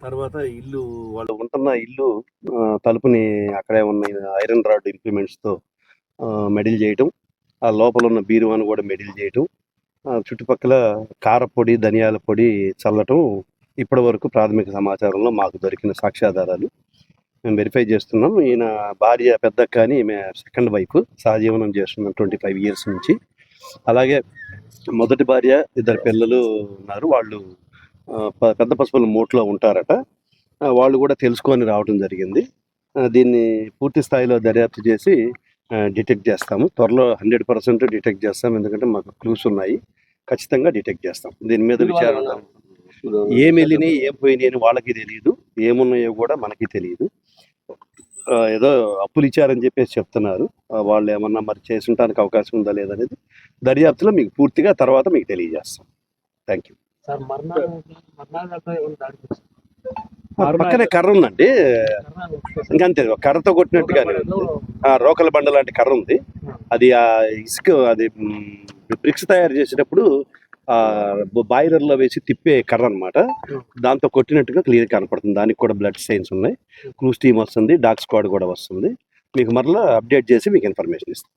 తర్వాత ఇల్లు వాళ్ళు ఉంటున్న ఇల్లు ఆ, తలుపుని అక్కడే ఉన్న ఐరన్ రాడ్ ఇంప్లిమెంట్స్తో మెడిల్ చేయటం ఆ లోపల ఉన్న బీరువాను కూడా మెడిల్ చేయటం ఆ, చుట్టుపక్కల కారపొడి ధనియాల పొడి చల్లటం ఇప్పటి వరకు ప్రాథమిక సమాచారంలో మాకు దొరికిన సాక్ష్యాధారాలు. మేము వెరిఫై చేస్తున్నాం. ఈయన భార్య పెద్ద కానీ ఈమె సెకండ్ వైఫ్ సహజీవనం చేస్తున్నాం ట్వంటీ ఫైవ్ ఇయర్స్ నుంచి. అలాగే మొదటి భార్య ఇద్దరు పిల్లలు ఉన్నారు. వాళ్ళు పెద్ద పసుపుల మూట్లో ఉంటారట. వాళ్ళు కూడా తెలుసుకొని రావడం జరిగింది. దీన్ని పూర్తి స్థాయిలో దర్యాప్తు చేసి డిటెక్ట్ చేస్తాము. త్వరలో హండ్రెడ్ పర్సెంట్ డిటెక్ట్ చేస్తాం. ఎందుకంటే మాకు క్లూస్ ఉన్నాయి. ఖచ్చితంగా డిటెక్ట్ చేస్తాం. దీని మీద విచారణ ఏం వెళ్ళినాయి ఏం పోయినాయి అని వాళ్ళకి తెలియదు. ఏమున్నాయో కూడా మనకి తెలియదు. ఏదో అప్పులు ఇచ్చారని చెప్పేసి చెప్తున్నారు. వాళ్ళు ఏమన్నా మరి చేసుంటానికి అవకాశం ఉందా లేదనేది దర్యాప్తులో మీకు పూర్తిగా తర్వాత మీకు తెలియజేస్తాం. థ్యాంక్ యూ సార్ దాడి చేశారు? పక్కనే కర్ర ఉందండి. ఇంకంతే కర్రతో కొట్టినట్టుగానే ఉంది. ఆ రోకల బండ లాంటి కర్ర ఉంది. అది ఆ ఇసుక అది బ్రిక్స్ తయారు చేసేటప్పుడు ఆ బాయిలర్లో వేసి తిప్పే కర్ర అన్నమాట. దాంతో కొట్టినట్టుగా క్లియర్ కనపడుతుంది. దానికి కూడా బ్లడ్ సైన్స్ ఉన్నాయి. క్రూస్ టీమ్ వస్తుంది. డాగ్ స్క్వాడ్ కూడా వస్తుంది. మీకు మరలా అప్డేట్ చేసి మీకు ఇన్ఫర్మేషన్ ఇస్తాం.